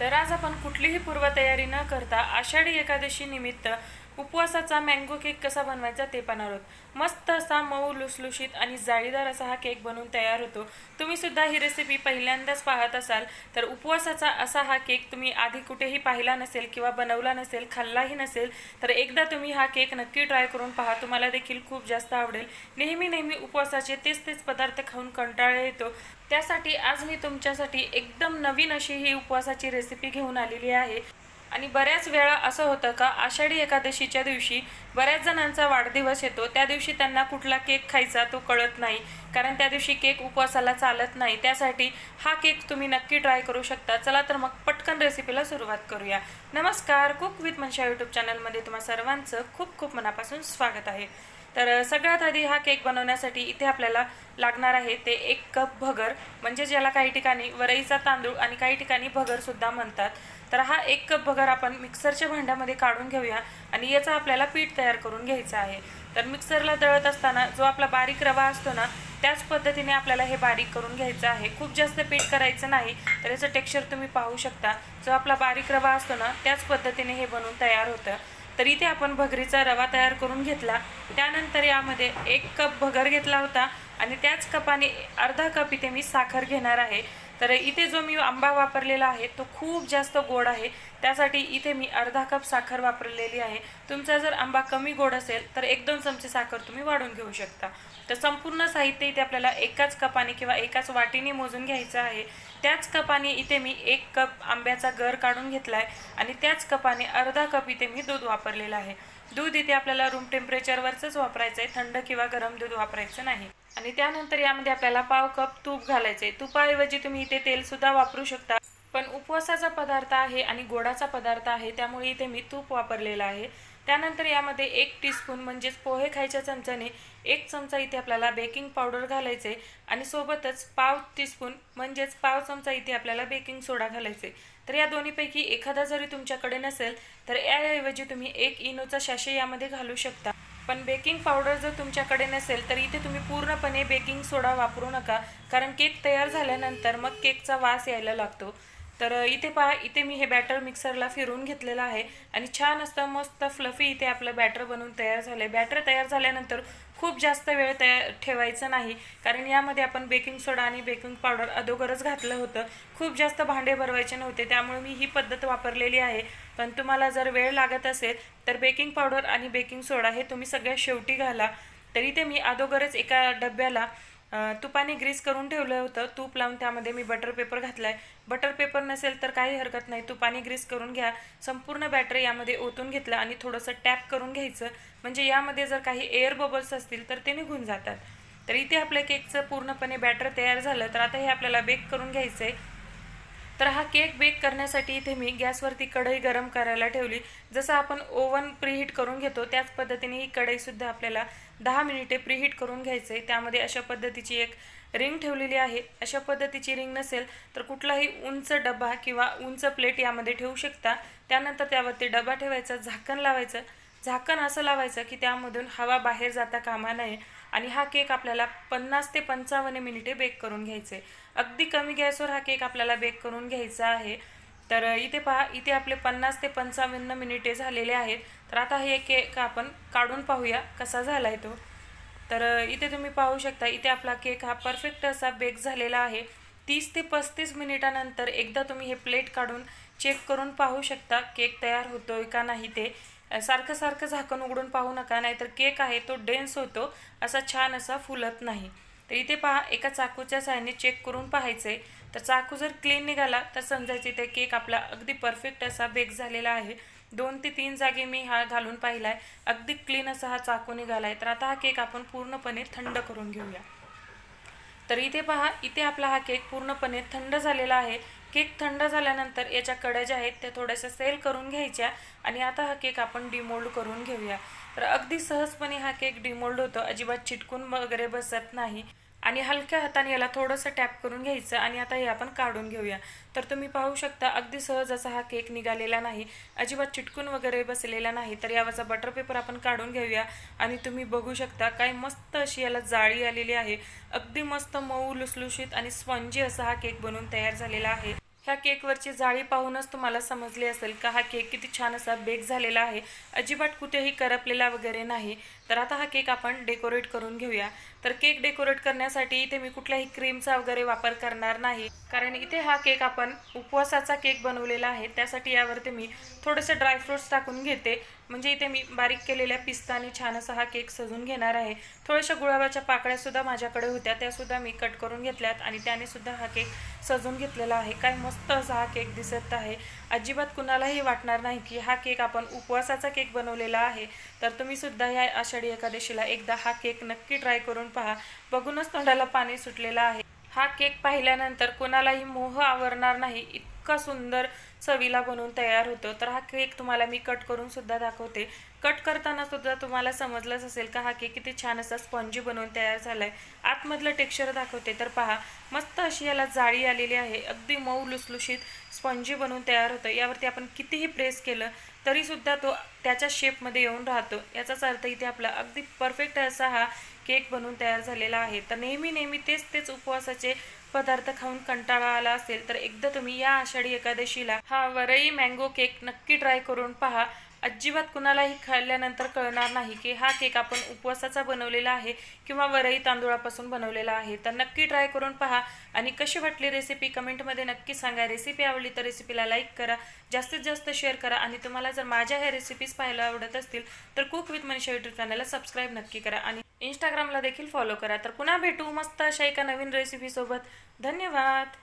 तर आज आपण कुठलीही पूर्वतयारी न करता आषाढी एकादशी निमित्त उपवासाचा मँगो केक कसा बनवायचा ते पाहणार आहोत. मस्त असा मऊ लुसलुशीत आणि जाळीदार असा हा केक बनवून तयार होतो. तुम्ही सुद्धा ही रेसिपी पहिल्यांदाच पाहत असाल तर उपवासाचा असा हा केक तुम्ही आधी कुठेही पाहिला नसेल किंवा बनवला नसेल खाल्लाही नसेल तर एकदा तुम्ही हा केक नक्की ट्राय करून पहा. तुम्हाला देखील खूप जास्त आवडेल. नेहमी नेहमी उपवासाचे तेच तेच पदार्थ खाऊन कंटाळा येतो. त्यासाठी आज मी तुमच्यासाठी एकदम नवीन अशी ही उपवासाची रेसिपी घेऊन आलेली आहे. आणि बऱ्याच वेळा असं होतं का आषाढी एकादशीच्या दिवशी बऱ्याच जणांचा वाढदिवस येतो. त्या दिवशी त्यांना कुठला केक खायचा तो कळत नाही. कारण त्या दिवशी केक उपवासाला चालत नाही. त्यासाठी हा केक तुम्ही नक्की ट्राय करू शकता. चला तर मग पटकन रेसिपीला सुरुवात करूया. नमस्कार कुक विथ मनशा यूट्यूब चॅनलमध्ये तुम्हा सर्वांचं खूप खूप मनापासून स्वागत आहे. तर सगळ्यात आधी हा केक बनवण्यासाठी इथे आपल्याला लागणार आहे ते एक कप भगर. म्हणजे ज्याला काही ठिकाणी वरईचा तांदूळ आणि काही ठिकाणी भगरसुद्धा म्हणतात. तर हा एक कप भगर आपण मिक्सरच्या भांड्यामध्ये काढून घेऊया. आणि याचा आपल्याला पीठ तयार करून घ्यायचं आहे. तर मिक्सरला दळत असताना जो आपला बारीक रवा असतो ना त्याच पद्धतीने आपल्याला हे बारीक करून घ्यायचं आहे. खूप जास्त पीठ करायचं नाही तर याचं टेक्स्चर तुम्ही पाहू शकता. जो आपला बारीक रवा असतो ना त्याच पद्धतीने हे बनवून तयार होतं. तर इथे आपण भगरीचा रवा तयार करून घेतला. त्यानंतर यामध्ये एक कप भगर घेतला होता आणि त्याच कपाने अर्धा कप इथे मी साखर घेणार आहे. तर इथे जो मी आंबा वापरलेला आहे तो खूप जास्त गोड आहे. त्यासाठी इथे मी अर्धा कप साखर वापरलेली आहे. तुमचा जर आंबा कमी गोड असेल तर एक दोन चमचे साखर तुम्ही वाढून घेऊ शकता. तर संपूर्ण साहित्य इथे आपल्याला एकाच कपाने किंवा एकाच वाटीने मोजून घ्यायचं आहे. त्याच कपाने इथे मी एक कप आंब्याचा गर काढून घेतला आहे आणि त्याच कपाने अर्धा कप इथे मी दूध वापरलेलं आहे. दूध इथे आपल्याला रूम टेम्परेचरवरच वापरायचं आहे थंड किंवा गरम दूध वापरायचं नाही. आणि त्यानंतर यामध्ये आपल्याला पाव कप तूप घालायचं आहे तुपाऐवजी तुम्ही इथे तेलसुद्धा वापरू शकता. पण उपवासाचा पदार्थ आहे आणि गोडाचा पदार्थ आहे त्यामुळे इथे मी तूप वापरलेलं आहे. त्यानंतर यामध्ये एक टीस्पून म्हणजेच पोहे खायच्या चमच्याने एक चमचा इथे आपल्याला बेकिंग पावडर घालायचे आणि सोबतच पाव टीस्पून म्हणजेच पाव चमचा इथे आपल्याला बेकिंग सोडा घालायचे तर या दोन्हीपैकी एखादा जरी तुमच्याकडे नसेल तर याऐवजी तुम्ही एक इनोचा शॅशे यामध्ये घालू शकता. पण बेकिंग पावडर जर तुमच्याकडे नसेल तर इथे तुम्ही पूर्णपणे बेकिंग सोडा वापरू नका. कारण केक तयार झाल्यानंतर मग केकचा वास यायला लागतो. तर इथे पहा इथे मी हे बॅटर मिक्सरला फिरून घेतलेलं आहे. आणि छान असतं मस्त फ्लफी इथे आपलं बॅटर बनवून तयार झालं आहे बॅटर तयार झाल्यानंतर खूप जास्त वेळ तयार ठेवायचं नाही. कारण यामध्ये आपण बेकिंग सोडा आणि बेकिंग पावडर अदोगरच घातलं होतं. खूप जास्त भांडे भरवायचे नव्हते. त्यामुळे मी ही पद्धत वापरलेली आहे. पण तुम्हाला जर वेळ लागत असेल तर बेकिंग पावडर आणि बेकिंग सोडा हे तुम्ही सगळ्यात शेवटी घाला. तरी ते मी अदोगरच एका डब्याला तुपाने ग्रीस करून ठेवलं होतं. तूप लावून त्यामध्ये मी बटर पेपर घातला आहे बटर पेपर नसेल तर काही हरकत नाही. तुपाने ग्रीस करून घ्या. संपूर्ण बॅटर यामध्ये ओतून घेतलं आणि थोडंसं टॅप करून घ्यायचं. म्हणजे यामध्ये जर काही एअर बबल्स असतील तर ते निघून जातात. तर इथे आपल्या केकचं पूर्णपणे बॅटर तयार झालं. तर आता हे आपल्याला बेक करून घ्यायचं आहे तर हा केक बेक करण्यासाठी इथे मी गॅसवरती कढई गरम करायला ठेवली. जसं आपण ओव्हन प्रीहीट करून घेतो त्याच पद्धतीने ही कढईसुद्धा आपल्याला दहा मिनिटे प्रीहीट करून घ्यायचं आहे त्यामध्ये अशा पद्धतीची एक रिंग ठेवलेली आहे. अशा पद्धतीची रिंग नसेल तर कुठलाही उंच डबा किंवा उंच प्लेट यामध्ये ठेवू शकता. त्यानंतर त्यावरती डबा ठेवायचा झाकण लावायचं. झाकण असं लावायचं की त्यामधून हवा बाहेर जाता कामा नये आणि हा केक आपल्याला पन्नास ते पंचावन्न मिनिटे बेक करून घ्यायचे. अगदी कमी गॅसवर हा केक आपल्याला बेक करून घ्यायचा आहे. तर इथे पहा इथे आपले पन्नास ते पंचावन्न मिनिटे झालेले आहेत. तर आता हे केक आपण काढून पाहूया कसा झाला आहे तो. तर इथे तुम्ही पाहू शकता इथे आपला केक हा परफेक्ट असा बेक झालेला आहे. तीस ते पस्तीस मिनिटानंतर एकदा तुम्ही हे प्लेट काढून चेक करून पाहू शकता केक तयार होतोय का नाही ते. सारखं सारखं झाकण उघडून पाहू नका नाहीतर केक आहे तो डेन्स होतो असा छान असा फुलत नाही. तर इथे पहा एका चाकूच्या साह्याने चेक करून पाहायचे तर चाकू जर क्लीन निघाला तर समजायचे ते केक आपला अगदी परफेक्ट असा बेक झालेला आहे. दोन ते तीन जागे मी हा घालून पाहिला आहे अगदी क्लीन असा हा चाकू निघाला आहे तर आता हा केक आपण पूर्णपणे थंड करून घेऊया. तर इथे पहा इथे आपला हा केक पूर्णपणे थंड झालेला आहे. केक थंड झाल्यानंतर याच्या कड्या ज्या आहेत त्या थोड्याशा सेल करून घ्यायच्या आणि आता हा केक आपण डिमोल्ड करून घेऊया. तर अगदी सहजपणे हा केक डिमोल्ड होतो. अजिबात चिटकून वगैरे बसत नाही. आणि हलक्या हाताने याला थोडंसं टॅप करून घ्यायचं आणि आता हे आपण काढून घेऊया. तर तुम्ही पाहू शकता अगदी सहज असा हा केक निघालेला नाही. अजिबात चिटकून वगैरे बसलेला नाही. तर यावरचा बटर पेपर आपण काढून घेऊया आणि तुम्ही बघू शकता काय मस्त अशी याला जाळी आलेली आहे. अगदी मस्त मऊ लुसलुशीत आणि स्पंजी असा हा केक बनवून तयार झालेला आहे. ह्या केकवरची जाळी पाहूनच तुम्हाला समजली असेल का हा केक किती छान असा बेक झालेला आहे अजिबात कुठेही करपलेला वगैरे नाही. तर आता हा केक आपण डेकोरेट करून घेऊया. तर केक डेकोरेट करण्यासाठी इथे मी कुठल्याही क्रीमचा वगैरे वापर करणार नाही. कारण इथे हा केक आपण उपवासाचा केक बनवलेला आहे त्यासाठी यावरती मी थोडेसे ड्रायफ्रुट्स टाकून घेते. म्हणजे इथे मी बारीक केलेल्या पिस्ताने छान असा हा केक सजून घेणार आहे. थोड्याशा गुलाबाच्या पाकळ्यासुद्धा माझ्याकडे होत्या त्यासुद्धा मी कट करून घेतल्यात आणि त्याने सुद्धा हा केक सजून घेतलेला आहे. काय मस्त असा हा केक दिसत आहे. अजिबात कुणालाही वाटणार नाही की हा केक आपण उपवासाचा केक बनवलेला आहे. तर तुम्ही सुद्धा ह्या आषाढी एकादशीला एकदा हा केक नक्की ट्राय करून पहा. बघूनच तोंडाला पाणी सुटलेलं आहे. हा केक पाहिल्यानंतर कोणालाही मोह आवरणार नाही. इतका सुंदर चवीला बनवून तयार होतो. तर हा केक तुम्हाला मी कट करून सुद्धा दाखवते. कट करताना सुद्धा तुम्हाला समजलंच असेल का हा केक किती छान असा स्पंजी बनवून तयार झालाय. आतमधलं टेक्स्चर दाखवते. तर पहा मस्त अशी याला जाळी आलेली आहे. अगदी मऊ लुसलुशीत स्पंजी बनवून तयार होतं. यावरती आपण कितीही प्रेस केलं तरीसुद्धा तो त्याच्या शेपमध्ये येऊन राहतो. याचाच अर्थ इथे आपला अगदी परफेक्ट असा हा केक बनवून तयार झालेला आहे. तर नेहमी नेहमी तेच तेच उपवासाचे पदार्थ खाऊन कंटाळा आला असेल तर एकदा तुम्ही या आषाढी एकादशीला हा वरई मँगो केक नक्की ट्राय करून पहा. अजिबात कुणालाही खाल्ल्यानंतर कळणार नाही की हा केक आपण उपवासाचा बनवलेला आहे किंवा वरई तांदूळापासून बनवलेला आहे. तर नक्की ट्राय करून पहा आणि कशी वाटली रेसिपी कमेंटमध्ये नक्की सांगा. रेसिपी आवडली तर रेसिपीला लाईक करा जास्तीत जास्त शेअर करा आणि तुम्हाला जर माझ्या ह्या रेसिपीज पाहायला आवडत असतील तर कुक विथ मनीषा यूट्यूब चॅनलला सबस्क्राईब नक्की करा आणि इंस्टाग्रामला देखील फॉलो करा. तर पुन्हा भेटू मस्त अशा एका नवीन रेसिपीसोबत धन्यवाद!